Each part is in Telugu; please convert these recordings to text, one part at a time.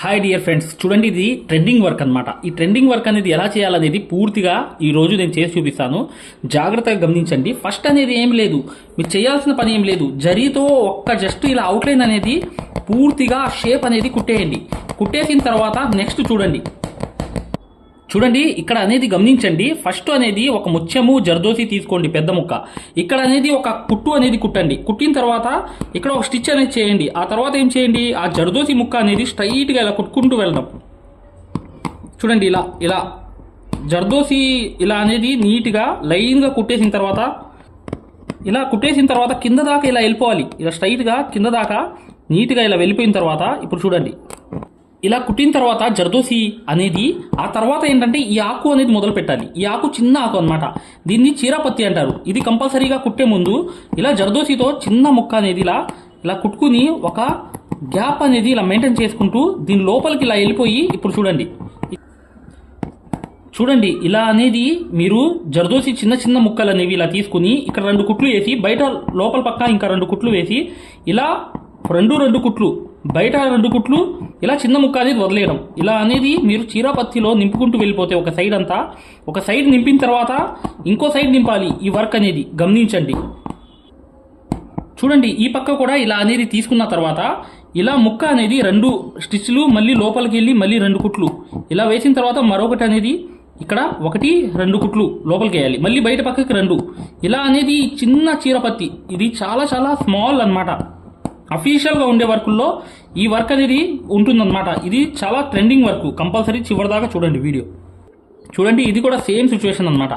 హాయ్ డియర్ ఫ్రెండ్స్ చూడండి ఇది ట్రెండింగ్ వర్క్ అన్నమాట. ఈ ట్రెండింగ్ వర్క్ అనేది ఎలా చేయాలనేది పూర్తిగా ఈ రోజు నేను చేసి చూపిస్తాను. జాగ్రత్తగా గమనించండి. ఫస్ట్ అనేది ఏం లేదు. మీరు చేయాల్సిన పని ఏం లేదు. జరీతో ఒక్క జస్ట్ ఇలా అవుట్లైన్ అనేది పూర్తిగా షేప్ అనేది కుట్టేయండి. కుట్టేసిన తర్వాత నెక్స్ట్ చూడండి. చూడండి ఇక్కడ అనేది గమనించండి. ఫస్ట్ అనేది ఒక ముత్యము జర్దోసి తీసుకోండి పెద్ద ముక్క. ఇక్కడ అనేది ఒక కుట్టు అనేది కుట్టండి. కుట్టిన తర్వాత ఇక్కడ ఒక స్టిచ్ అనేది చేయండి. ఆ తర్వాత ఏం చేయండి? ఆ జర్దోసి ముక్క అనేది స్ట్రైట్గా ఇలా కుట్టుకుంటూ వెళ్ళడం చూడండి ఇలా ఇలా. జర్దోసి ఇలా అనేది నీట్గా లైన్గా కుట్టేసిన తర్వాత ఇలా కుట్టేసిన తర్వాత కింద దాకా ఇలా వెళ్ళిపోవాలి. ఇలా స్ట్రైట్గా కింద దాకా నీట్గా ఇలా వెళ్ళిపోయిన తర్వాత ఇప్పుడు చూడండి. ఇలా కుట్టిన తర్వాత జర్దోసి అనేది ఆ తర్వాత ఏంటంటే ఈ ఆకు అనేది మొదలు పెట్టాలి ఈ ఆకు చిన్న ఆకు అనమాట దీన్ని చీరాపత్తి అంటారు. ఇది కంపల్సరీగా కుట్టే ముందు ఇలా జర్దోసితో చిన్న ముక్క అనేది ఇలా ఇలా కుట్టుకుని ఒక గ్యాప్ అనేది ఇలా మెయింటైన్ చేసుకుంటూ దీని లోపలికి ఇలా వెళ్ళిపోయి ఇప్పుడు చూడండి. చూడండి ఇలా అనేది మీరు జర్దోసి చిన్న చిన్న ముక్కలు అనేవి ఇలా తీసుకుని ఇక్కడ రెండు కుట్లు వేసి బయట లోపల పక్క ఇంకా రెండు కుట్లు వేసి ఇలా రెండు రెండు కుట్లు బయట రెండు కుట్లు ఇలా చిన్న ముక్క అనేది వదిలేయడం. ఇలా అనేది మీరు చీరాపత్తిలో నింపుకుంటూ వెళ్ళిపోతే ఒక సైడ్ అంతా ఒక సైడ్ నింపిన తర్వాత ఇంకో సైడ్ నింపాలి ఈ వర్క్ అనేది. గమనించండి. చూడండి ఈ పక్క కూడా ఇలా అనేది తీసుకున్న తర్వాత ఇలా ముక్క అనేది రెండు స్టిచ్లు మళ్ళీ లోపలికి వెళ్ళి మళ్ళీ రెండు కుట్లు. ఇలా వేసిన తర్వాత మరొకటి అనేది ఇక్కడ ఒకటి రెండు కుట్లు లోపలికి వేయాలి. మళ్ళీ బయట పక్కకి రెండు. ఇలా అనేది చిన్న చీరపత్తి. ఇది చాలా చాలా స్మాల్ అన్నమాట. అఫీషియల్గా ఉండే వర్కుల్లో ఈ వర్క్ అనేది ఉంటుందన్నమాట. ఇది చాలా ట్రెండింగ్ వర్క్ కంపల్సరీ చివరిదాకా చూడండి వీడియో. చూడండి ఇది కూడా సేమ్ సిచ్యువేషన్ అనమాట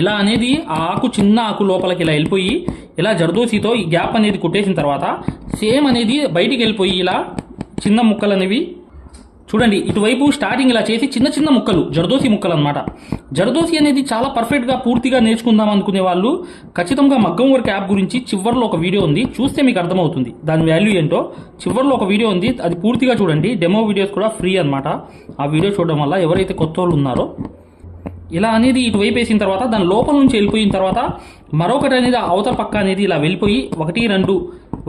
ఇలా అనేది ఆ ఆకు చిన్న ఆకు లోపలికి ఇలా వెళ్ళిపోయి ఇలా జర్దోసితో ఈ గ్యాప్ అనేది కుట్టేసిన తర్వాత సేమ్ అనేది బయటికి వెళ్ళిపోయి ఇలా చిన్న ముక్కలు అనేవి చూడండి ఇటువైపు స్టార్టింగ్ ఇలా చేసి చిన్న చిన్న ముక్కలు జర్దోసి ముక్కలు అనమాట జర్దోసి అనేది చాలా పర్ఫెక్ట్గా పూర్తిగా నేర్చుకుందాం అనుకునే వాళ్ళు ఖచ్చితంగా మగ్గం వర్క్ యాప్ గురించి చివరిలో ఒక వీడియో ఉంది చూస్తే మీకు అర్థమవుతుంది. దాని వాల్యూ ఏంటో చివరిలో ఒక వీడియో ఉంది అది పూర్తిగా చూడండి డెమో వీడియోస్ కూడా ఫ్రీ అనమాట ఆ వీడియో చూడడం వల్ల ఎవరైతే కొత్త వాళ్ళు ఉన్నారో ఇలా అనేది ఇటువైపు వేసిన తర్వాత దాని లోపల నుంచి వెళ్ళిపోయిన తర్వాత మరొకటి అనేది అవతల పక్క అనేది ఇలా వెళ్ళిపోయి ఒకటి రెండు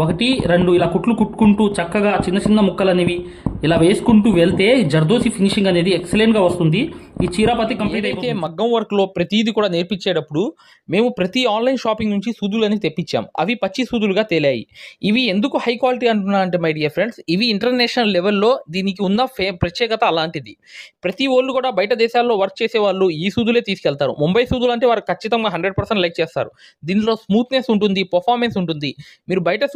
ఒకటి రెండు ఇలా కుట్లు కుట్టుకుంటూ చక్కగా చిన్న చిన్న ముక్కలు అనేవి ఇలా వేసుకుంటూ వెళ్తే జర్దోసి ఫినిషింగ్ అనేది ఎక్సలెంట్గా వస్తుంది. ఈ చీరాపతి కంప్లీట్ అయిపోతుంది. మగ్గం వర్క్లో ప్రతిదీ కూడా నేర్పించేటప్పుడు మేము ప్రతి ఆన్లైన్ షాపింగ్ నుంచి సూదులు అని తెప్పించాం. అవి పచ్చి సూదులుగా తేలాయి. ఇవి ఎందుకు హై క్వాలిటీ అంటున్నా అంటే మై డియర్ ఫ్రెండ్స్ ఇవి ఇంటర్నేషనల్ లెవెల్లో దీనికి ఉన్న ఫే ప్రత్యేకత అలాంటిది. ప్రతి వాళ్ళు కూడా బయట దేశాల్లో వర్క్ చేసే వాళ్ళు ఈ సూదులే తీసుకెళ్తారు. ముంబై సూదులు అంటే వారు ఖచ్చితంగా హండ్రెడ్ పర్సెంట్ లైక్ చేస్తారు. దీనిలో స్మూత్నెస్ ఉంటుంది పర్ఫార్మెన్స్ ఉంటుంది. మీరు బయట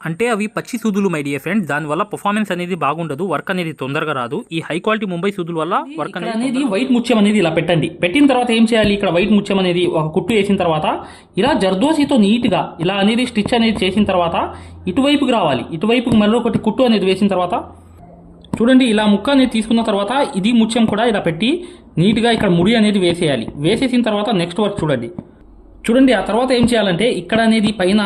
అంటే అవి పచ్చి సూదులు మై డియర్ ఫ్రెండ్స్ దానివల్ల పర్ఫార్మెన్స్ అనేది బాగుండదు వర్క్ అనేది తొందరగా రాదు. ఈ హై క్వాలిటీ ముంబై సూదుల వల్ల వర్క్ అనేది వైట్ ముత్యం అనేది ఇలా పెట్టండి. పెట్టిన తర్వాత ఏం చేయాలి? ఇక్కడ వైట్ ముత్యం అనేది ఒక కుట్టు వేసిన తర్వాత ఇలా జర్దోసితో నీట్గా ఇలా అనేది స్టిచ్ అనేది చేసిన తర్వాత ఇటువైపుకి రావాలి. ఇటువైపుకి మళ్ళీ ఒకటి కుట్టు అనేది వేసిన తర్వాత చూడండి ఇలా ముక్క అనేది తీసుకున్న తర్వాత ఇది ముత్యం కూడా ఇలా పెట్టి నీట్గా ఇక్కడ ముడి అనేది వేసేయాలి. వేసేసిన తర్వాత నెక్స్ట్ వర్క్ చూడండి. చూడండి ఆ తర్వాత ఏం చేయాలంటే ఇక్కడ అనేది పైన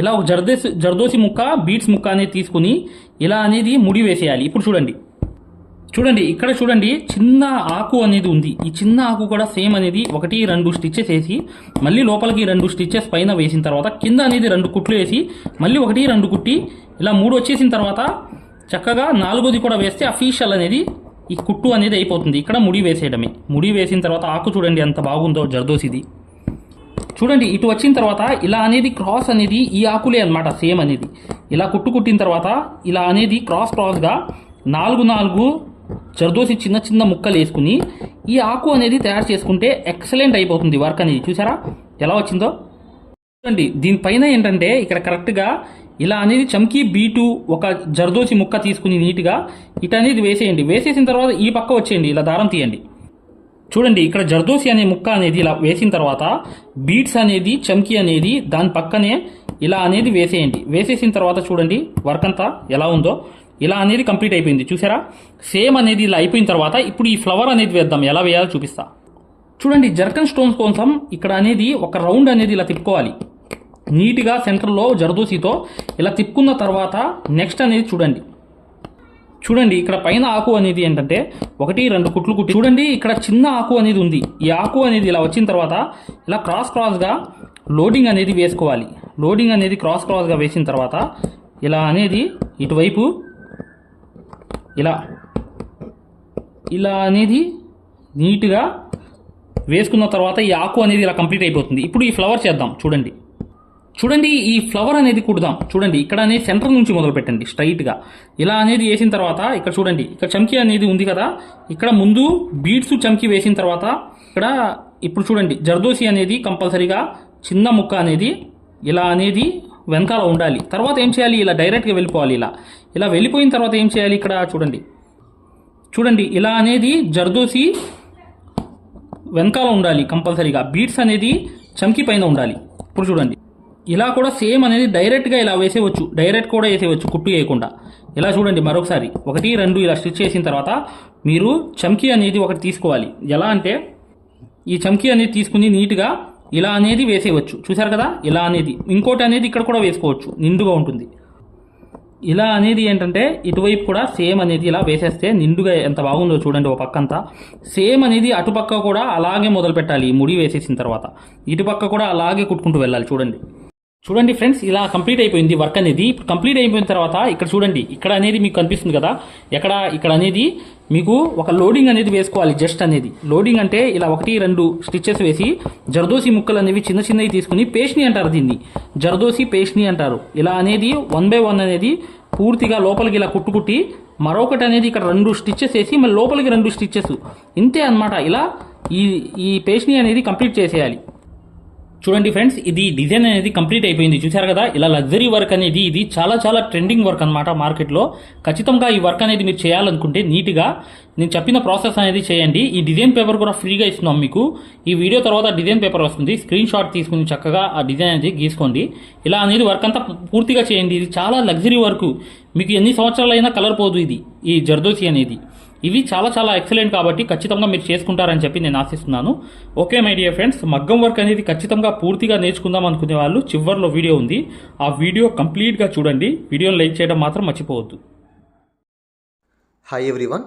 ఇలా ఒక జర్దోసి జర్దోసి ముక్క బీట్స్ ముక్క అనేది తీసుకుని ఇలా అనేది ముడి వేసేయాలి. ఇప్పుడు చూడండి. చూడండి ఇక్కడ చూడండి చిన్న ఆకు అనేది ఉంది. ఈ చిన్న ఆకు కూడా సేమ్ అనేది ఒకటి రెండు స్టిచ్చెస్ వేసి మళ్ళీ లోపలికి రెండు స్టిచ్చెస్ పైన వేసిన తర్వాత కింద అనేది రెండు కుట్లు వేసి మళ్ళీ ఒకటి రెండు కుట్టి ఇలా మూడు వచ్చేసిన తర్వాత చక్కగా నాలుగోది కూడా వేస్తే అఫీషియల్ అనేది ఈ కుట్టు అనేది అయిపోతుంది. ఇక్కడ ముడి వేసేయడమే. ముడి వేసిన తర్వాత ఆకు చూడండి ఎంత బాగుందో జర్దోసిది. చూడండి ఇటు వచ్చిన తర్వాత ఇలా అనేది క్రాస్ అనేది ఈ ఆకులే అనమాట సేమ్ అనేది. ఇలా కుట్టు కుట్టిన తర్వాత ఇలా అనేది క్రాస్ క్రాస్గా నాలుగు నాలుగు జర్దోసి చిన్న చిన్న ముక్కలు వేసుకుని ఈ ఆకు అనేది తయారు చేసుకుంటే ఎక్సలెంట్ అయిపోతుంది వర్క్ అనేది. చూసారా? ఎలా వచ్చిందో? చూడండి దీనిపైన ఏంటంటే ఇక్కడ కరెక్ట్గా ఇలా అనేది చమ్కీ బీటు ఒక జర్దోసి ముక్క తీసుకుని నీట్గా ఇటు అనేది వేసేయండి. వేసేసిన తర్వాత ఈ పక్క వచ్చేయండి ఇలా దారం తీయండి. చూడండి ఇక్కడ జర్దోసి అనే ముక్క అనేది ఇలా వేసిన తర్వాత బీట్స్ అనేది చమ్కీ అనేది దాని పక్కనే ఇలా అనేది వేసేయండి. వేసేసిన తర్వాత చూడండి వర్క్ అంతా ఎలా ఉందో. ఇలా అనేది కంప్లీట్ అయిపోయింది. చూసారా? సేమ్ అనేది ఇలా అయిపోయిన తర్వాత ఇప్పుడు ఈ ఫ్లవర్ అనేది వేద్దాం. ఎలా వేయాలో చూపిస్తా. చూడండి జర్కన్ స్టోన్స్ కోసం ఇక్కడ అనేది ఒక రౌండ్ అనేది ఇలా తిప్పుకోవాలి. నీట్గా సెంటర్లో జరదోసితో ఇలా తిప్పుకున్న తర్వాత నెక్స్ట్ అనేది చూడండి. చూడండి ఇక్కడ పైన ఆకు అనేది ఏంటంటే ఒకటి రెండు కుట్లు కుట్టి చూడండి ఇక్కడ చిన్న ఆకు అనేది ఉంది. ఈ ఆకు అనేది ఇలా వచ్చిన తర్వాత ఇలా క్రాస్ క్రాస్గా లోడింగ్ అనేది వేసుకోవాలి. లోడింగ్ అనేది క్రాస్ క్రాస్గా వేసిన తర్వాత ఇలా అనేది ఇటువైపు ఇలా ఇలా అనేది నీట్గా వేసుకున్న తర్వాత ఈ ఆకు అనేది ఇలా కంప్లీట్ అయిపోతుంది. ఇప్పుడు ఈ ఫ్లవర్ చేద్దాం. చూడండి. చూడండి ఈ ఫ్లవర్ అనేది కుడదాం. చూడండి ఇక్కడ అనేది సెంటర్ నుంచి మొదలు పెట్టండి స్ట్రైట్గా ఇలా అనేది వేసిన తర్వాత ఇక్కడ చూడండి ఇక్కడ చమ్కీ అనేది ఉంది కదా. ఇక్కడ ముందు బీడ్స్ చమ్కీ వేసిన తర్వాత ఇక్కడ ఇప్పుడు చూడండి జర్దోసి అనేది కంపల్సరీగా చిన్న ముక్క అనేది ఇలా అనేది వెనకాల ఉండాలి. తర్వాత ఏం చేయాలి? ఇలా డైరెక్ట్గా వెళ్ళిపోవాలి ఇలా. ఇలా వెళ్ళిపోయిన తర్వాత ఏం చేయాలి ఇక్కడ? చూడండి. చూడండి ఇలా అనేది జర్దోసి వెనకాల ఉండాలి కంపల్సరీగా. బీట్స్ అనేది చమ్కీ పైన ఉండాలి. ఇప్పుడు చూడండి. ఇలా కూడా సేమ్ అనేది డైరెక్ట్గా ఇలా వేసేయవచ్చు డైరెక్ట్ కూడా వేసేవచ్చు కుట్టు వేయకుండా. ఇలా చూడండి మరొకసారి. ఒకటి రెండు ఇలా స్టిచ్ చేసిన తర్వాత మీరు చమ్కీ అనేది ఒకటి తీసుకోవాలి. ఎలా అంటే ఈ చమ్కీ అనేది తీసుకుని నీట్గా ఇలా అనేది వేసేయవచ్చు. చూసారు కదా? ఇలా అనేది. ఇంకోటి అనేది ఇక్కడ కూడా వేసుకోవచ్చు. నిండుగా ఉంటుంది. ఇలా అనేది ఏంటంటే ఇటువైపు కూడా సేమ్ అనేది ఇలా వేసేస్తే నిండుగా ఎంత బాగుందో చూడండి ఒక పక్కంతా. సేమ్ అనేది అటుపక్క కూడా అలాగే మొదలు పెట్టాలి ముడి వేసేసిన తర్వాత. ఇటుపక్క కూడా అలాగే కుట్టుకుంటూ వెళ్ళాలి చూడండి. చూడండి ఫ్రెండ్స్ ఇలా కంప్లీట్ అయిపోయింది వర్క్ అనేది. ఇప్పుడు కంప్లీట్ అయిపోయిన తర్వాత ఇక్కడ చూడండి ఇక్కడ అనేది మీకు కనిపిస్తుంది కదా. ఎక్కడ ఇక్కడ అనేది మీకు ఒక లోడింగ్ అనేది వేసుకోవాలి జస్ట్ అనేది. లోడింగ్ అంటే ఇలా ఒకటి రెండు స్టిచ్చెస్ వేసి జర్దోసి ముక్కలు అనేవి చిన్న చిన్నవి తీసుకుని పేస్ట్ని అంటారు దీన్ని. జర్దోసి పేస్ట్ని అంటారు. ఇలా అనేది వన్ బై వన్ అనేది పూర్తిగా లోపలికి ఇలా కుట్టుకుట్టి మరొకటి అనేది ఇక్కడ రెండు స్టిచ్చెస్ వేసి మళ్ళీ లోపలికి రెండు స్టిచ్చెస్. ఇంతే అన్నమాట. ఇలా ఈ ఈ పేస్ట్ని అనేది కంప్లీట్ చేసేయాలి. చూడండి ఫ్రెండ్స్ ఇది డిజైన్ అనేది కంప్లీట్ అయిపోయింది. చూసారు కదా? ఇలా లగ్జరీ వర్క్ అనేది ఇది చాలా చాలా ట్రెండింగ్ వర్క్ అనమాట మార్కెట్లో. ఖచ్చితంగా ఈ వర్క్ అనేది మీరు చేయాలనుకుంటే నీట్గా నేను చెప్పిన ప్రాసెస్ అనేది చేయండి. ఈ డిజైన్ పేపర్ కూడా ఫ్రీగా ఇస్తున్నాం మీకు. ఈ వీడియో తర్వాత డిజైన్ పేపర్ వస్తుంది. స్క్రీన్ షాట్ తీసుకుని చక్కగా ఆ డిజైన్ అనేది గీసుకోండి. ఇలా అనేది వర్క్ అంతా పూర్తిగా చేయండి. ఇది చాలా లగ్జరీ వర్క్. మీకు ఎన్ని సంవత్సరాలైనా కలర్ పోదు ఇది. ఈ జర్దోసి అనేది. ఇవి చాలా చాలా ఎక్సలెంట్ కాబట్టి ఖచ్చితంగా మీరు చేసుకుంటారని చెప్పి నేను ఆశిస్తున్నాను. ఓకే మై డియర్ ఫ్రెండ్స్ మగ్గం వర్క్ అనేది ఖచ్చితంగా పూర్తిగా నేర్చుకుందాం అనుకునే వాళ్ళు చివరిలో వీడియో ఉంది. ఆ వీడియో కంప్లీట్గా చూడండి. వీడియోని లైక్ చేయడం మాత్రం మర్చిపోవద్దు. Hi everyone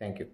thank you